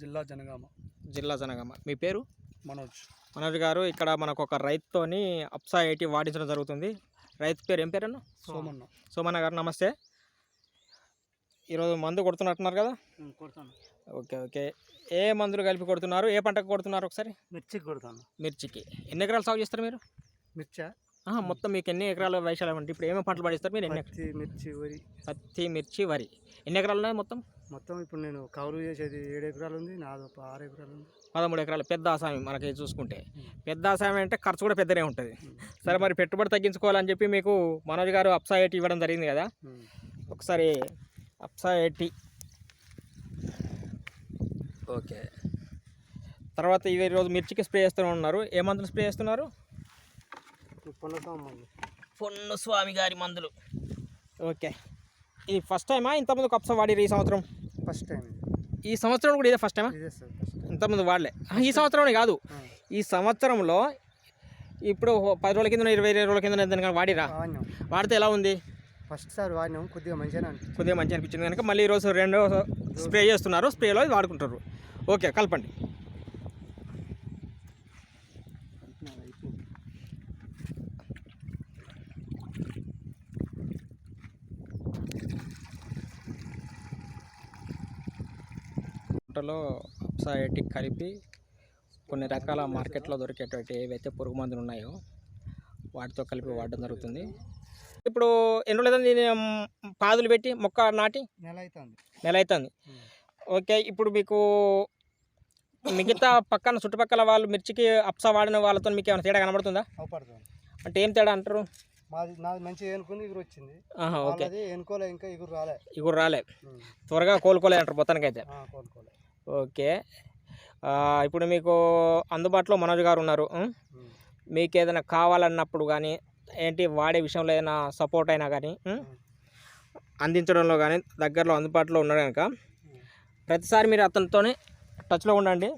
జిల్లా జనగామ. జిల్లా జనగామ. మీ పేరు? మనోజ్. మనోజ్ గారు ఇక్కడ మనకు ఒక రైతుతోని అప్సా ఎయిటీ వాడించడం జరుగుతుంది. రైతు పేరు ఏం పేరు అన్న సోమన్న. సోమన్న గారు నమస్తే. ఈరోజు మందు కొడుతున్నట్టున్నారు కదా? కొడతాను. Okay okay. ఏ మందులు కలిపి కొడుతున్నారు? ఏ పంటకు కొడుతున్నారు ఒకసారి? మిర్చికి కొడతాను. మిర్చికి. ఎన్ని ఎకరాలు సాగు చేస్తారు మీరు? మిర్చా? మొత్తం మీకు ఎన్ని ఎకరాల వైశాల్యం అంటే ఇప్పుడు ఏమేమి పంటలు పండిస్తారు మీరు? ఎన్ని మిర్చి వరి. పత్తి మిర్చి వరి. ఎన్ని ఎకరాలు ఉన్నాయి మొత్తం? మొత్తం ఇప్పుడు నేను కౌలు చేసేది ఏడు ఎకరాలు ఉంది నాది ఒక ఆరు ఎకరాలు ఉంది. పదమూడు ఎకరాలు పెద్ద ఆసామి మనకి చూసుకుంటే. పెద్ద ఆసామి అంటే ఖర్చు కూడా పెద్దనే ఉంటుంది. సరే మరి పెట్టుబడి తగ్గించుకోవాలని చెప్పి మీకు మనోజ్ గారు అప్సా ఎయిటీ ఇవ్వడం జరిగింది కదా. ఒకసారి అప్సా ఎయిటీ ఓకే. తర్వాత ఇవి ఈరోజు మిర్చికి స్ప్రే చేస్తూ ఉన్నారు. ఏ మందులు స్ప్రే చేస్తున్నారు? పొన్ను స్వామి గారి మందులు. ఓకే. ఇది ఫస్ట్ టైమా ఇంతకుముందు కప్సా వాడిరు ఈ సంవత్సరం? First time. ఈ సంవత్సరం కూడా ఇదే ఫస్ట్ టైమా ఇంతకుముందు వాడలే. ఈ సంవత్సరం కాదు. ఈ సంవత్సరంలో ఇప్పుడు పది రోజుల కింద ఇరవై ఇరవై రోజుల కింద వాడిరా వాడితే ఎలా ఉంది? ఫస్ట్ సార్ వాడినాం కొద్దిగా అనిపించింది. కొద్దిగా మంచి అనిపించింది కనుక మళ్ళీ ఈరోజు రెండో స్ప్రే చేస్తున్నారు స్ప్రేలో వాడుకుంటారు. ఓకే కలపండి. పంటలో అప్సైటిక్ కలిపి కొన్ని రకాల మార్కెట్లో దొరికేటువంటి ఏవైతే పురుగు మందులు ఉన్నాయో వాటితో కలిపి వాడడం జరుగుతుంది. ఇప్పుడు ఎన్ని రోజులు దీన్ని మ్, పాదులు పెట్టి మొక్క నాటి నెల అవుతుంది. నెల అవుతుంది. ఓకే ఇప్పుడు మీకు మిగతా పక్కన చుట్టుపక్కల వాళ్ళు మిర్చికి అప్సా వాడిన వాళ్ళతో మీకు ఏమైనా తేడా కనబడుతుందా? అంటే ఏం తేడా అంటారు? మాది నాది మంచిగా వచ్చింది. ఓకే. ఇంకా రాలే. ఇగురు రాలే. త్వరగా కోలుకోలేదు అంటారు మొత్తానికైతే. కోలుకోలే. ఓకే ఇప్పుడు మీకు అందుబాటులో మనోజ్ గారు ఉన్నారు. మీకు ఏదైనా కావాలన్నప్పుడు కానీ ఏంటి వాడే విషయంలో ఏదైనా సపోర్ట్ అయినా కానీ? అందించడంలో కానీ దగ్గరలో అందుబాటులో ఉన్నాడు కనుక. ప్రతిసారి మీరు అతనితోనే టచ్లో ఉండండి